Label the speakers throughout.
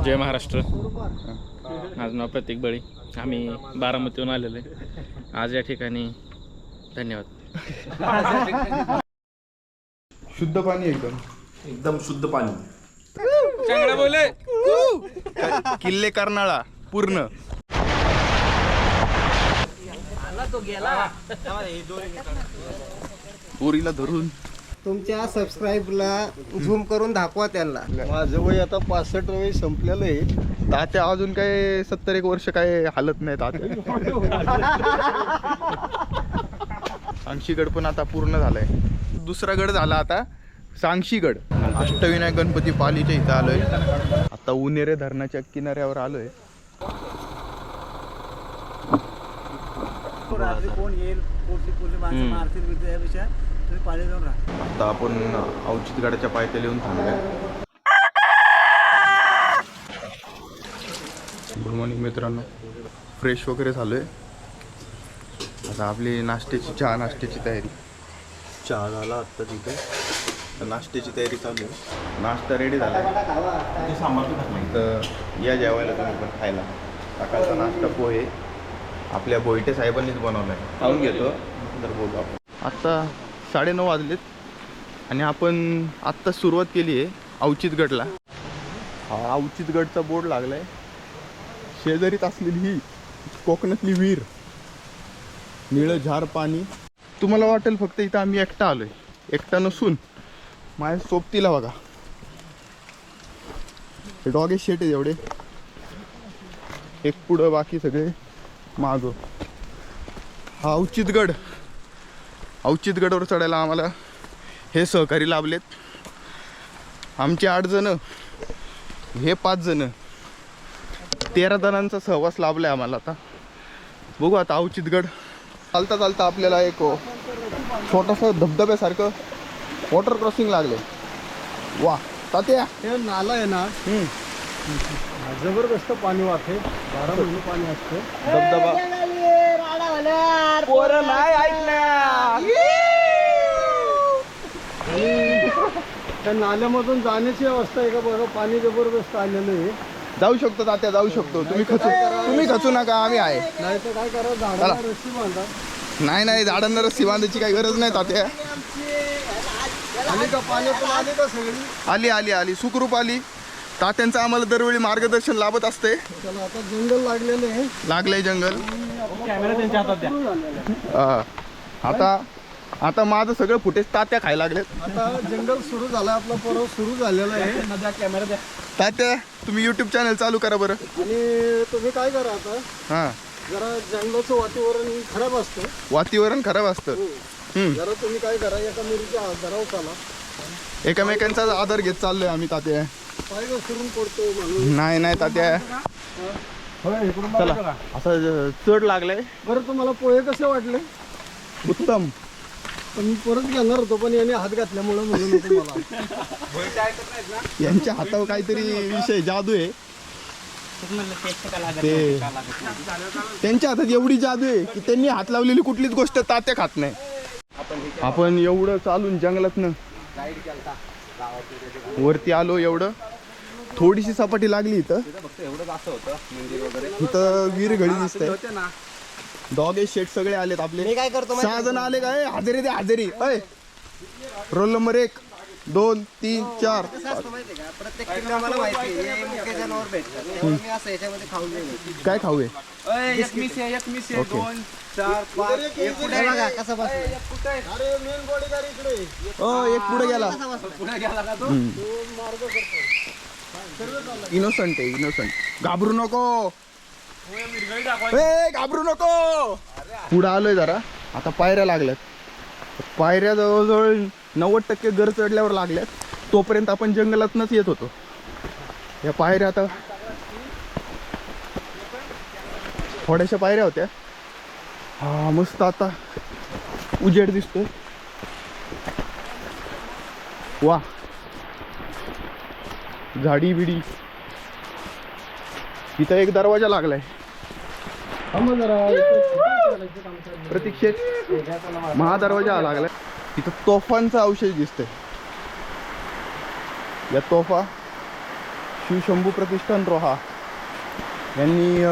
Speaker 1: जय महाराष्ट्र. माझं नाव प्रतीक बळी. आम्ही बारामतीहून आलेलो आहे. आज या ठिकाणी धन्यवाद.
Speaker 2: शुद्ध पाणी एकदम.
Speaker 3: एकदम शुद्ध पाणी.
Speaker 2: किल्ले कर्नाळा पूर्ण. पोरीला धरून.
Speaker 4: तुमच्या सबस्क्राईबला झूम करून दाखवा त्यांना.
Speaker 2: माझं वय आता पासष्ट वय संपलेलं आहे. तात्या अजून काय सत्तर एक वर्ष काय हालत नाही तात्या. सांगशीगड पण आता पूर्ण झालाय. दुसरा गड झाला आता सांगशीगड. अष्टविनायक गणपती पालीच्या इथं आलोय. आता उनेरे धरणाच्या किनाऱ्यावर आलोय.
Speaker 4: रात्री कोण येईल? कुठली कुठली माणसं मारतील? बिरतील यापेक्षा तुम्ही पाणी जाऊन राहा.
Speaker 2: आता आपण अवचितगडाच्या पायथ्याला येऊन थांबलोय गुड मॉर्निंग मित्रांनो. फ्रेश वगैरे झालोय. आता आपली नाश्त्याची चहा नाश्त्याची तयारी. चहा झाला आत्ता तिथे. तर नाश्त्याची तयारी चालू आहे. नाश्ता रेडी झाला तर या जेवायला तुम्ही पण खायला. सकाळचा नाश्ता पोहे. आपल्या बोईटे साहेबांनीच बनवलाय. खाऊन घेतो. तर बोलू आपण. आत्ता साडेनऊ वाजलेत. आणि आपण आत्ता सुरुवात केली आहे अवचितगडला हा अवचितगडचा बोर्ड लागलाय. शेजारीत असलेली ही कोकणातली विहीर. निळं झार पाणी. तुम्हाला वाटेल फक्त इथं आम्ही एकटा आलोय. एकटा नसून माझ्या सोबतीला बघा. हे डॉगे शेट आहेत एवढे. एक पुढं बाकी सगळे मागं. हा अवचितगड अवचितगडावर चढायला आम्हाला हे सहकारी लाभलेत. आमचे आठ जण हे पाच जण तेरा जणांचा सहवास लाभलाय आम्हाला आता. बघू आता अवचितगड चालता चालता आपल्याला एक छोटासा धबधब्यासारखं वॉटर क्रॉसिंग लागले वा तात्या.
Speaker 4: हे नाला आहे ना. जबरदस्त पाणी वाहते. बारा महिने पाणी असतं.
Speaker 2: धबधबा.
Speaker 4: त्या नाल्यामधून जाण्याची अवस्था आहे का बघा पाणी जबरदस्त आलेलं आहे.
Speaker 2: जाऊ शकतो तात्या जाऊ शकतो. तुम्ही खचू तुम्ही खचू नका आम्ही आहे.
Speaker 4: नाही तर काय करा झाडाला रस्सी बांधा.
Speaker 2: नाही नाही झाडांना रस्सी बांधायची काही गरज नाही तात्या.
Speaker 4: आली का पाण्यातून? आली का सगळी?
Speaker 2: आली आली आली. सुखरूप आली. तात्यांचं आम्हाला दरवेळी मार्गदर्शन लाभत असते.
Speaker 4: त्याला आता जंगल लागलेले आहे.
Speaker 2: लागलंय जंगल. हा. आता आता माझं सगळं फुटेज तात्या खायला लागलेत.
Speaker 4: आता जंगल सुरू झालं आपला पर्व सुरू झालेला आहे.
Speaker 2: तात्या तुम्ही युट्यूब चॅनल चालू करा बरं.
Speaker 4: आणि तुम्ही काय करा आता?
Speaker 2: हां.
Speaker 4: जरा जंगलाचं वातावरण खराब असतं.
Speaker 2: वातावरण खराब असतं. हम्म.
Speaker 4: जरा तुम्ही काय करा एका मुलीच्या आधारावर चाला
Speaker 2: एकमेकांचा आदर घेत चाललोय आम्ही तात्या. नाही नाही तात्या. चला असं चढ लागलंय.
Speaker 4: बरं तुम्हाला पोहे कसे वाटले?
Speaker 2: उत्तम.
Speaker 4: पण मी परत घेणार होतो पण याने हात घातल्यामुळे म्हणून
Speaker 2: यांच्या हातावर काहीतरी विषय जादू आहे. ते त्यांच्या हातात एवढी जादू आहे की त्यांनी हात लावलेली कुठलीच गोष्ट तात्या खात नाही. आपण एवढं चालून जंगलातनं वरती आलो एवढं. थोडीशी सपाटी लागली इथं. इथं वीर घडी दिसतंय डॉग शेट सगळे आलेत आपले.
Speaker 4: काय करतो
Speaker 2: सहा जण आले काय हजेरी दे हजेरी. अय रोल नंबर एक दोन तीन चार.
Speaker 4: माहिती का? प्रत्येक आहे हे खाऊन नाही
Speaker 2: काय खाऊ आहे ओके
Speaker 4: हे बघा कसं बसलं अरे मेन बॉडीगार इकडे
Speaker 2: ओ एक पुढे गेला. इनोसंट आहे इनोसंट घाबरू नको. ए घाबरू नको. पुढे आलोय जरा. आता पायऱ्या लागल्यात. पायऱ्या जवळजवळ नव्वद टक्के घर चढल्यावर लागल्यात. तोपर्यंत आपण जंगलातनच येत होतो. या पायऱ्या आता थोड्याशा पायऱ्या होत्या. हा मस्त आता उजेड दिसतोय. वा. झाडी बिडी. इथं एक दरवाजा लागलाय. प्रतीक्षेत महादरवाजा लागलाय. तिथं तोफांचं अवशेष दिसतंय. या तोफा शिवशंभू प्रतिष्ठान रोहा. यांनी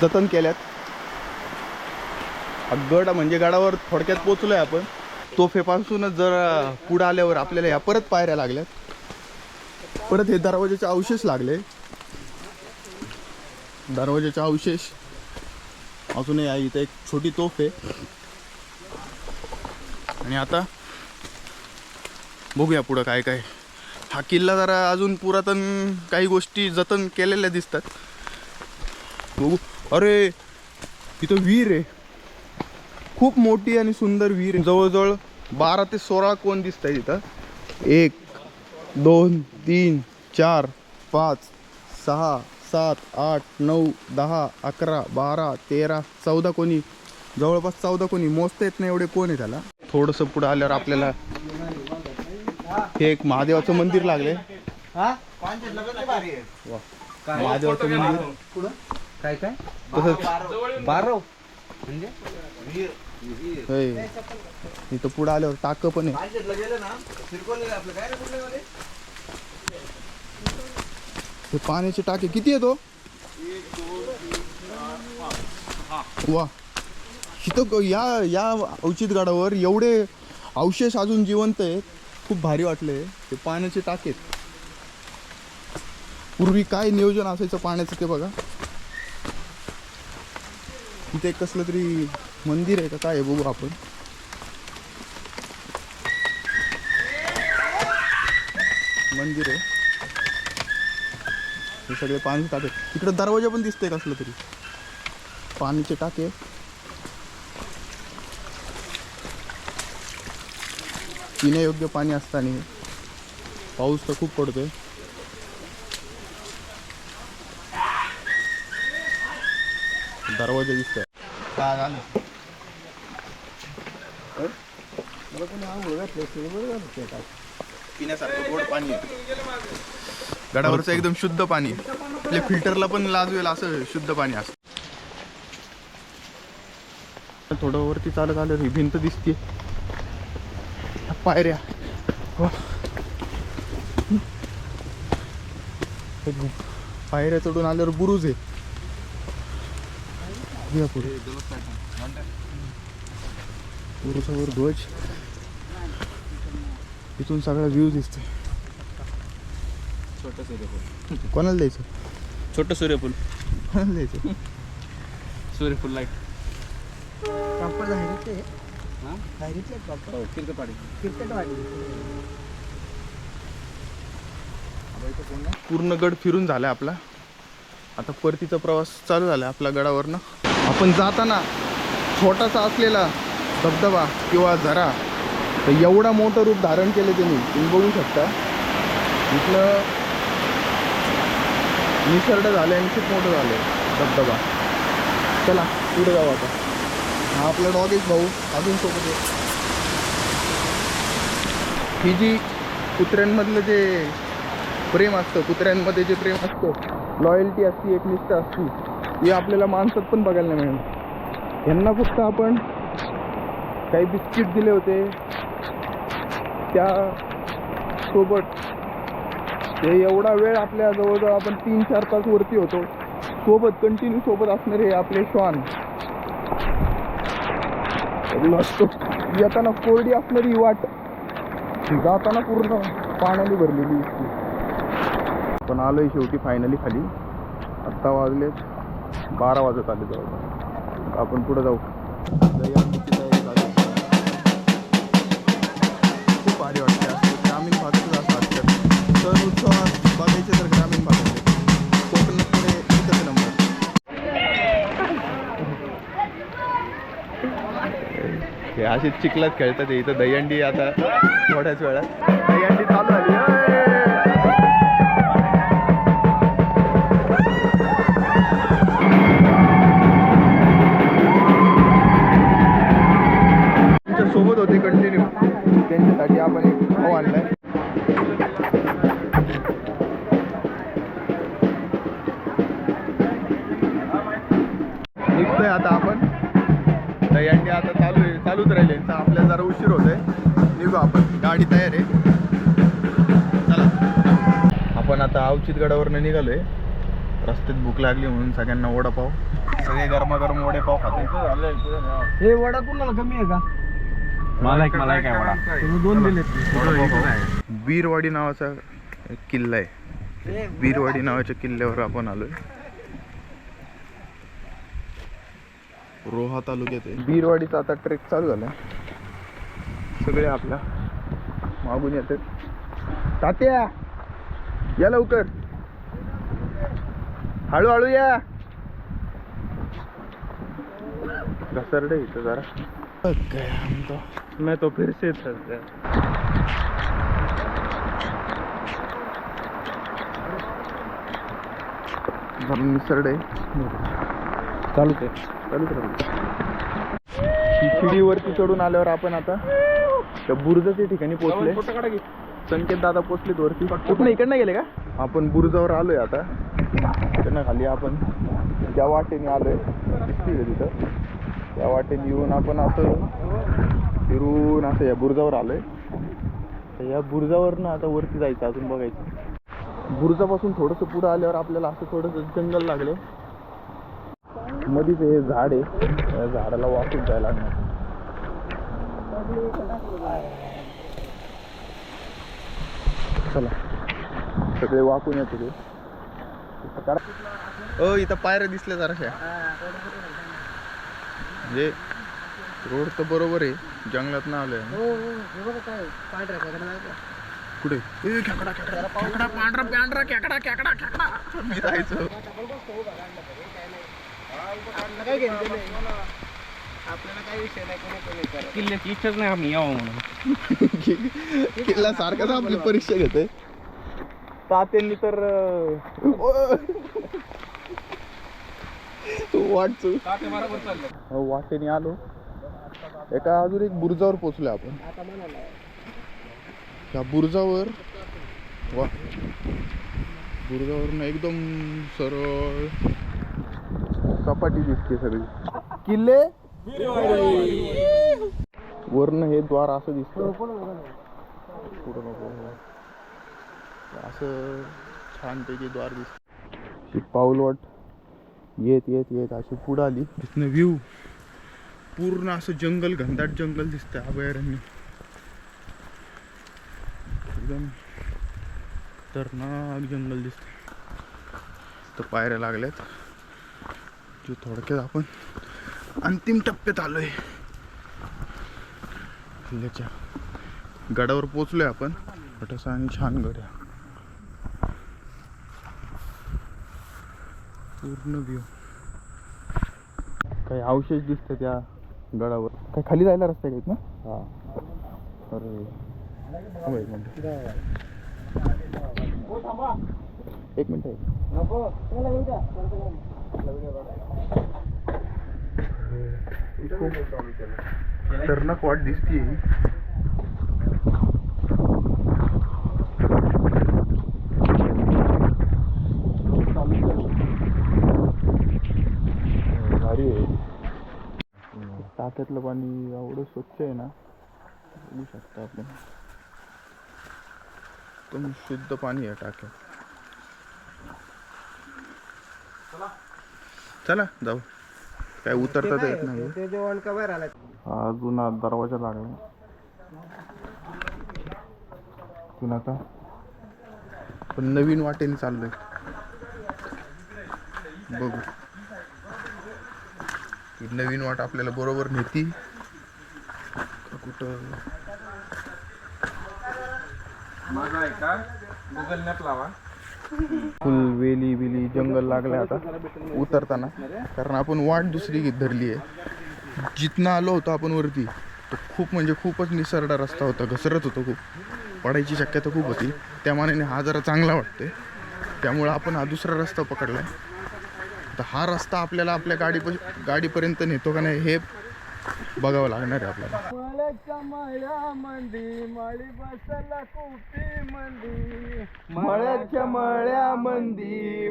Speaker 2: जतन केल्यात. गड म्हणजे गडावर थोडक्यात पोचलोय आपण. तोफेपासूनच जर पुढं आल्यावर आपल्याला ह्या परत पायऱ्या लागल्यात. परत हे दरवाजाचे अवशेष लागले. दरवाजाचे अवशेष. अजूनही आहे इथं एक छोटी तोफ आहे. आणि आता बघूया पुढं काय काय. हा किल्ला जरा अजून पुरातन काही गोष्टी जतन केलेल्या दिसतात. बघू. अरे इथं विहीर आहे. खूप मोठी आणि सुंदर विहीर आहे. जवळजवळ बारा ते सोळा कोण दिसत आहे तिथं? एक दोन तीन चार पाच सहा सात आठ नऊ दहा अकरा बारा तेरा चौदा कोणी? जवळपास चौदा कोणी. मोजता येत नाही एवढे कोण आहे त्याला. थोडंसं पुढं आल्यावर आपल्याला हे एक महादेवाचं मंदिर लागले महादेवाचं मंदिर.
Speaker 4: काय काय?
Speaker 2: तसंच.
Speaker 4: बारो म्हणजे.
Speaker 2: इथं पुढं आल्यावर टाक पण आहे. हे पाण्याचे टाके किती येतो वा. इथं या या औचित गडावर एवढे अवशेष अजून जिवंत आहेत. खूप भारी वाटले ते पाण्याचे टाकेत पूर्वी काय नियोजन असायचं पाण्याचं ते बघा. इथे एक कसलं तरी मंदिर आहे का? काय आहे बघू आपण. मंदिर आहे. हे सगळे पाणी टाके. इकडे दरवाजा पण दिसतोय कसलं तरी. पाणीचे टाके. पिण्यायोग्य पाणी असताना पाऊस तर खूप पडतोय. दरवाजा दिसतोय. काय झालं. पिण्यासारखं गोड पाणी आहे. गडावरचं एकदम शुद्ध पाणी आपल्या फिल्टरला पण लाजवेल असं शुद्ध पाणी असतं. थोडं वरती चालत आलं ही भिंत दिसते पायऱ्या. वा. हे गु- पायऱ्या चढून आल्यावर बुरुज आहे. घ्या पुढे. ध्वज. इथून सगळा व्ह्यू दिसतोय.
Speaker 1: छोटं सूर्यफूल.
Speaker 2: कोणाला द्यायचं?
Speaker 1: छोटं सूर्यफूल.
Speaker 2: कोणाला द्यायचं?
Speaker 1: सूर्यफूल लाइट
Speaker 4: प्रॉपर प्रॉपर
Speaker 1: हो? किरकपाडी
Speaker 4: क्रिकेटवाडी
Speaker 2: पूर्ण गड फिरून झाला आपला. आता परतीचा प्रवास चालू झाला आपला गडावरनं. आपण जाताना छोटासा असलेला धबधबा किंवा झरा तर एवढा मोठं रूप धारण केलं त्यांनी तुम्ही बघू शकता. इथलं निसर्ग झालं आणि खूप मोठं झालं धबधबा. चला पुढे जाऊ आता. हा आपला डॉगेश भाऊ अजून सोबत आहे. ही जी कुत्र्यांमधलं जे प्रेम असतं कुत्र्यांमध्ये जे प्रेम असतं लॉयल्टी असती एक असती असते ही आपल्याला माणसात पण बघायला नाही मिळेल यांना फक्त आपण काही बिस्किट दिले होते. त्या सोबत ते एवढा वेळ आपल्या जवळजवळ आपण तीन चार तास वरती होतो. सोबत कंटिन्यू सोबत असणारे हे आपले श्वान. असतो येताना कोरडी असणारी ही वाट. जाताना पूर्ण पाण्याने भरलेली पण आलोय शेवटी फायनली खाली. आत्ता वाजलेत बारा वाजत आले जवळ आपण पुढे जाऊ. खूप भारी वाटते ग्रामीण भागातच असं वाटतं सण उत्सव बघायचे तर ग्रामीण भागात एकच नंबर. हे असे चिखलात खेळतात इथं दहीहंडी आता थोड्याच वेळात. दहीहंडी चालू झाली आता अवचित गडावरनं निघालोय. रस्त्यात भूक लागली म्हणून सगळ्यांना वडापाव. सगळे गरमागरम वडेपाव खाते
Speaker 4: हे. वडा कुणाला कमी आहे का?
Speaker 3: मला एक मला काय वडा.
Speaker 4: तुम्ही दोन दिलेत.
Speaker 2: वीरवाडी नावाचा एक किल्ला आहे. वीरवाडी नावाच्या किल्ल्यावर आपण आलोय. रोहा तालुक्यात आहे. वीरवाडीचा आता ट्रेक चालू झाला सगळे आपल्या मागून येतात. तात्या या लवकर. हळूहळू या. घसरडे इथं जरा. काय म्हणतो
Speaker 1: मैं तो. फिर से थक गया
Speaker 2: जरा निसरडे
Speaker 1: चालूच आहे
Speaker 2: चालूच राहू शिडीवरती चढून आल्यावर आपण आता त्या बुरुजाच्या ठिकाणी पोहोचले. संकेत दादा पोहोचलेत वरती. इकडनं गेले का? आपण बुरुजावर आलोय आता. वाटेनं खाली आपण ज्या वाटेने आलोय दिसली का तिथं. त्या वाटेने येऊन आपण असं फिरून असं या बुरुजावर आलोय. तर या बुरजावरनं आता वरती जायचं अजून बघायचं. बुरजापासून थोडंसं पुढं आल्यावर आपल्याला असं थोडंसं जंगल लागलं मध्येच हे झाड आहे. या झाडाला वाकून जायला लागणार. चला. सगळे वाकून येतो ते अ इथं पायऱ्या दिसल्या जराशा. म्हणजे रोड तर बरोबर आहे जंगलात ना आलोय
Speaker 4: हो हो हे?
Speaker 2: कुठे? ए, खेकडा खेकडा खेकडा पांढरा पांढरा खेकडा खेकडा खेकडा. मी जायचो
Speaker 1: किल्ल्याची इच्छाच नाही आम्ही यावं म्हणून.
Speaker 2: किल्ला सारखाच आपली परीक्षा घेते तात्यांनी तर! वाटचू हो, वाटेने आलो. एका अजून एक बुरुजावर पोचलो आपण. त्या बुरुजावर वा. बुरुजावरून एकदम सरळ सपाटी दिसते सगळी. किल्ले? वरनं हे द्वार असं दिसतं. पुढं नको. असं छानपैकी द्वार दिसत. ही पाऊलवाट. येत येत येत अशी पुढं आली. तिथनं व्ह्यू पूर्ण असं जंगल घनदाट जंगल दिसतंय अभयारण्य. एकदम खतरनाक जंगल दिसत तर पायऱ्या लागल्यात. जो थोडक्यात आपण अंतिम टप्प्यात आलोय. किल्ल्याच्या गडावर पोचलोय आपण. छोटासा आणि छान गड आहे पूर्ण व्ह्यू काही अवशेष दिसतात त्या गडावर. काय खाली जायला रस्ते आहेत ना? हा. अरे. थांबा एक मिनिट. एक मिनिट. आहे
Speaker 4: नको
Speaker 2: खतरनाक वाट दिसतीये भारी आहे टाक्यातलं पाणी एवढं स्वच्छ आहे ना बघू शकता आपण. एकदम शुद्ध पाणी आहे टाक्यात चला. जाऊ. काय उतरता तर येत नाही हा जुना दरवाजा लागला जुना का पण नवीन वाटेने चाललोय. बघू. ती नवीन वाट आपल्याला बरोबर नेती. कुठं?
Speaker 3: माझा आहे का? गुगल मॅप लावा.
Speaker 2: फुल वेली बिली जंगल लागले आता उतरताना. कारण आपण वाट दुसरी धरली आहे. जिथनं आलो होतो आपण वरती तर खूप म्हणजे खूपच निसरडा रस्ता होता. घसरत होतो खूप. पडायची शक्यता खूप होती. त्या मानाने हा जरा चांगला वाटतोय. त्यामुळं आपण हा दुसरा रस्ता पकडलाय. तर हा रस्ता आपल्याला आपल्या गाडीप गाडीपर्यंत नेतो का नाही हे बघावं लागणार आहे आपल्याला.
Speaker 4: मळ्याच्या माळी बसला कुपी मंदी
Speaker 2: मळ्याच्या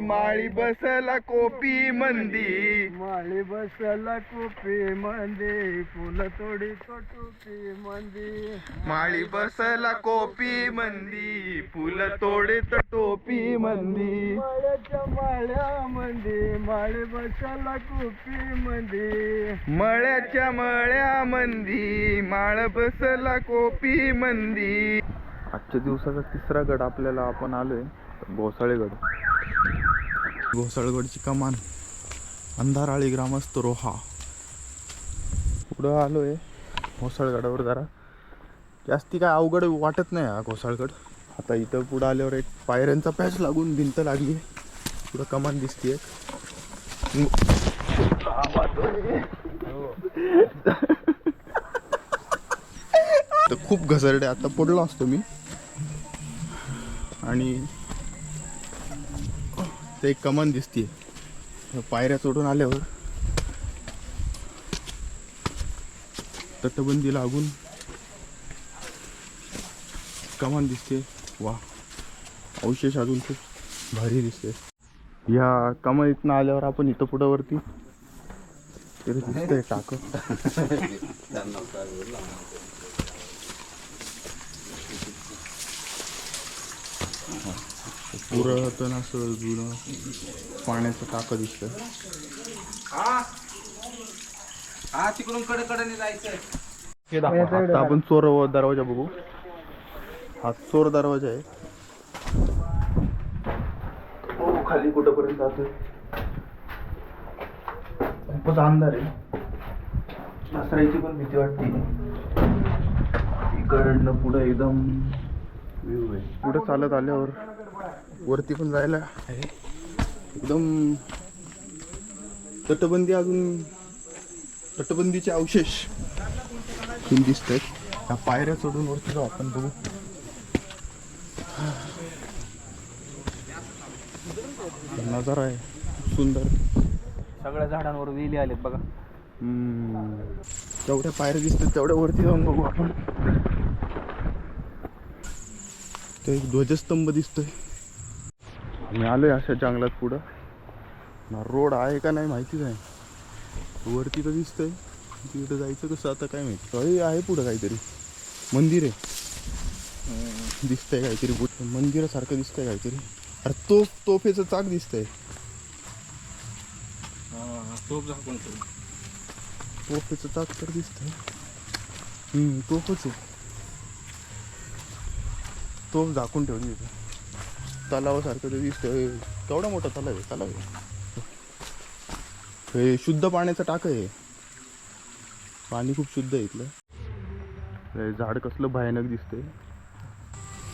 Speaker 2: माळी बसला कोपी मंदी.
Speaker 4: माळी बसला कुपी मंदी फुलं तोडी तो टोपी मंदी.
Speaker 2: माळी बसला कोपी मंदी फुलं तोडीत टोपी मंदी.
Speaker 4: मळ्याच्या मळ्यामंदी माळी बसला कुपी मंदी.
Speaker 2: मळ्याच्या मळ्यामंदी माळ बसला कोपी मंदी. आजच्या दिवसाचा तिसरा गड आपल्याला आपण आलोय घोसाळेगड. घोसाळगडची कमान अंधाराळी ग्रामस्थ रोहा. पुढं आलोय घोसाळगडावर जरा. जास्ती काय अवघड वाटत नाही हा घोसाळगड. आता इथं पुढं आल्यावर एक पायऱ्यांचा पॅच लागून भिंत लागली. पुढं कमान दिसते तर खूप घसरडे. आता पडलो असतो मी. आणि ते एक कमान दिसते पायऱ्या चढून आल्यावर. तटबंदी लागून कमान दिसते वा. अवशेष अजून खूप भारी दिसते ह्या कमानीतनं आल्यावर आपण इथं पुढं वरती दिसतंय टाक पुरातन असं जुनं पाण्याचं टाकं दिसतंय
Speaker 3: हा. तिकडून कडे कडेने जायचंय
Speaker 2: आता आपण चोर दरवाजा बघू. हा चोर दरवाजा आहे. हो खाली कुठंपर्यंत जातोय? खूपच अंधार आहे. घसरायची पण भीती वाटते. इकडनं पुढं एकदम व्ह्यू आहे. पुढं चालत आल्यावर वरती पण जायला आहे. एकदम तटबंदी अजून तटबंदीचे अवशेष दिसत आहेत त्या पायऱ्या चढून वरती जाऊ आपण बघू. नजारा आहे. सुंदर.
Speaker 1: सगळ्या झाडांवर वेली आलेत बघा.
Speaker 2: जेवढ्या पायऱ्या दिसतात तेवढ्या वरती जाऊन बघू आपण. तो एक ध्वजस्तंभ दिसतोय. आम्ही आलोय अशा जंगलात पुढं. ना रोड आहे का नाही माहितीच नाही. वरती तर दिसतंय. तिकडं जायचं कसं आता काय माहिती. अरे आहे पुढं काहीतरी. मंदिर आहे. दिसतंय काहीतरी. पुढं मंदिरासारखं दिसतंय काहीतरी. अरे तोफ तोफेचं चाक दिसतंय.
Speaker 1: टोप झाकून
Speaker 2: तोफेचं ताक तर दिसत हम्म तोफच आहे. तोफ झाकून ठेवली तिथे तलावासारखं ते दिसतंय. केवढा मोठा तलाव आहे? तलाव आहे. हे शुद्ध पाण्याचं टाक आहे. पाणी खूप शुद्ध आहे इथलं. झाड कसलं भयानक दिसतंय.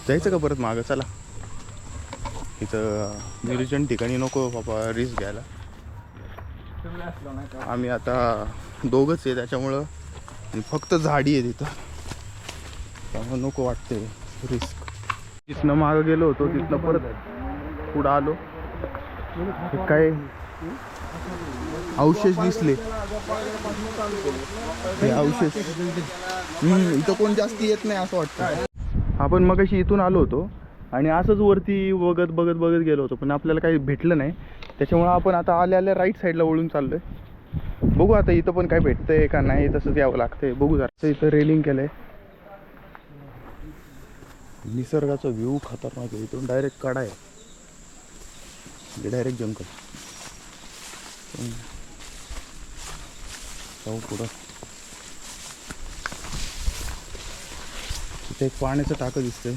Speaker 2: जायचं का परत मागं? चला. इथं निर्जन ठिकाणी नको बाबा रिस्क घ्यायला. आम्ही आता दोघंच आहे त्याच्यामुळं फक्त झाडी आहे तिथं. त्यामुळे नको वाटते रिस्क तिथनं मागं गेलो होतो तिथनं परत पुढं आलो. काय? अवशेष दिसले. हे अवशेष. इथं कोण जास्त येत नाही असं वाटतं. आपण मगाशी इथून आलो होतो आणि असंच वरती बघत बघत बघत गेलो होतो पण आपल्याला काही भेटलं नाही. त्याच्यामुळं आपण आता आल्या आल्या राईट साईडला वळून चाललोय. बघू आता इथं पण काय भेटतंय का नाही तसंच यावं लागतंय. बघू जरा. इथं रेलिंग केलंय. निसर्गाचा व्ह्यू खतरनाक आहे. इथून डायरेक्ट कडा आहे डायरेक्ट जंगल जाऊ पुढं. तिथे एक पाण्याचं टाकं दिसतंय.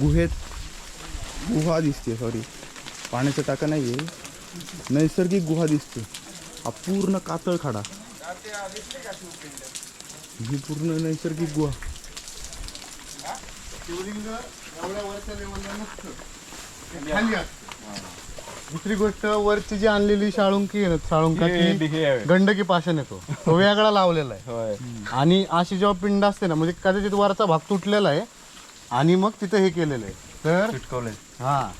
Speaker 2: गुहेत गुहा दिसते सॉरी पाण्याचं टाका नाही आहे. नैसर्गिक गुहा दिसते हा पूर्ण कातळ खडा. ही पूर्ण नैसर्गिक गुहा.
Speaker 5: दुसरी गोष्ट वरची जी आणलेली शाळुंकी आहे ना शाळुंका ती गंडकी पाषाण येतो तो. वेगळा लावलेला आहे. आणि अशी जेव्हा पिंड असते ना म्हणजे कदाचित वरचा भाग तुटलेला आहे आणि मग तिथं हे केलेलं आहे. तर हा.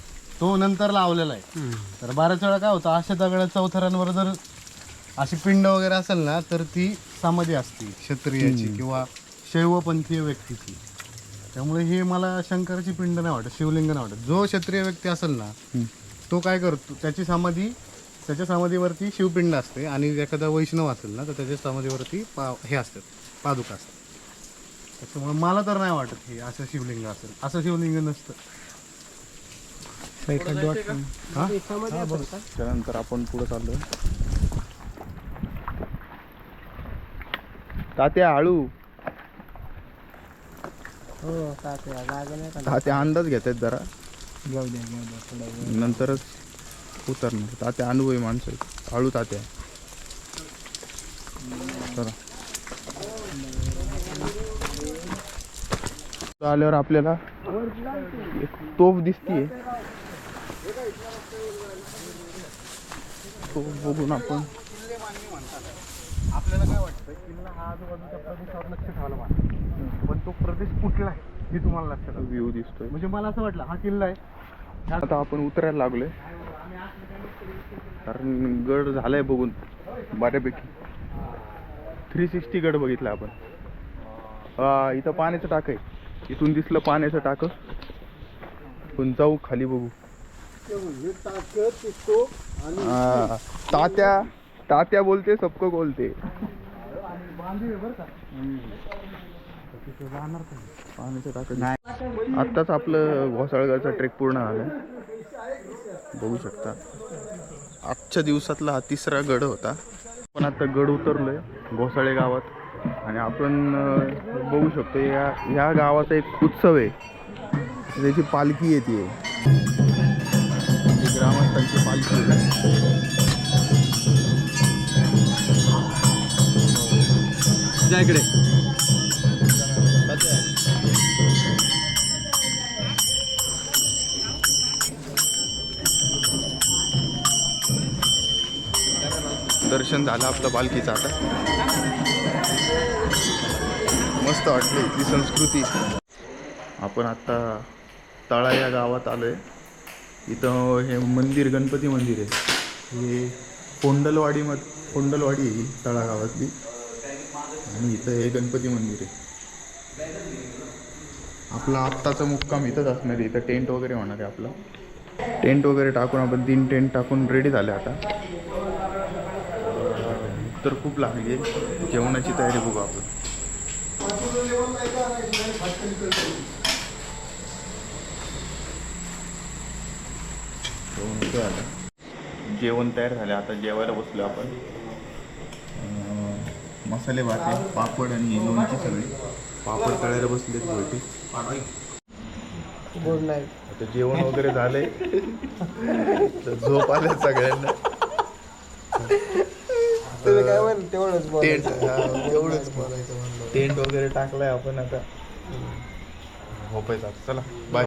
Speaker 5: तो नंतर लावलेला आहे. तर बऱ्याच वेळा काय होतं अशा दगड्या चौथऱ्यांवर जर अशी पिंड वगैरे असेल ना तर ती समाधी असते क्षत्रियाची किंवा शैवपंथीय व्यक्तीची. त्यामुळे हे मला शंकराची पिंड नाही वाटत शिवलिंग नाही वाटत. जो क्षत्रिय व्यक्ती असेल ना तो काय करतो त्याची समाधी त्याच्या समाधीवरती शिवपिंड असते आणि एखादा वैष्णव असेल ना तर त्याच्या समाधीवरती पा हे असतात पादुका असतात. त्याच्यामुळे मला तर नाही वाटत हे असं शिवलिंग असेल असं शिवलिंग नसतं. हा?
Speaker 2: त्यानंतर आपण पुढे चाललोय. तात्या हळू
Speaker 4: हो तात्या जागा नाही का?
Speaker 2: तात्या अंदाज घेत आहेत जरा.
Speaker 4: जाऊ द्या जाऊ द्या थोडा वेळ.
Speaker 2: नंतरच उतरणार. तात्या अनुभवी माणसं. आहेत हळू तात्या. चला. आल्यावर आपल्याला एक तोफ दिसतीये. तोफ बघून आपण.
Speaker 5: आपल्याला काय वाटतं किल्ला हा आजूबाजूच्या प्रदेशावर लक्ष ठेवायला पाहिजे पण तो प्रदेश कुठला आहे हे तुम्हाला लक्षात
Speaker 2: व्ह्यू दिसतोय.
Speaker 5: म्हणजे मला असं वाटलं हा किल्ला आहे.
Speaker 2: आता आपण उतरायला लागलोय. कारण गड झालाय बघून बऱ्यापैकी. थ्री सिक्स्टी गड बघितला आपण. हा इथं पाण्याचं टाक आहे. इथून दिसलं पाण्याचं टाक. पण जाऊ खाली बघू. हा, तात्या तात्या बोलते सबको बोलते. पाण्याचं नाही आत्ताच आपलं घोसाळगडचा ट्रेक पूर्ण झाला बघू शकता. आजच्या दिवसातला हा तिसरा गड होता. पण आता गड उतरलोय घोसाळे गावात. आणि आपण अं, बघू शकतो या या गावाचा एक उत्सव आहे. त्याची पालखी येते त्यांचे पालखी
Speaker 3: इकडे
Speaker 2: दर्शन झालं आपलं पालखीचं आता. मस्त वाटली इथली संस्कृती. आपण आता तळा या गावात आलोय. इथं हे मंदिर गणपती मंदिर आहे. हे कोंडलवाडी मध कोंडलवाडी आहे ही आणि इथं हे गणपती मंदिर आहे. आपला आत्ताचा मुक्काम इथंच असणार आहे. इथं टेंट वगैरे होणार आहे आपला. टेंट वगैरे टाकून आपण तीन टेंट टाकून रेडी झाले आता. तर खूप लागली आहे. जेवणाची तयारी बघू आपण. आता जेवण तयार झालं आता जेवायला बसलो आपण. मसाले भात पापड आणि लोणची सगळी. पापड तळायला बसलेत भोयटे
Speaker 4: बोर्ड नाही
Speaker 2: आता जेवण वगैरे झालंय. तर झोप आल्या सगळ्यांना.
Speaker 4: तुम्ही काय म्हण तेवढंच बोल
Speaker 2: टेंट एवढंच टेंट वगैरे टाकलाय आपण आता. झोपायचं आता. चला बाय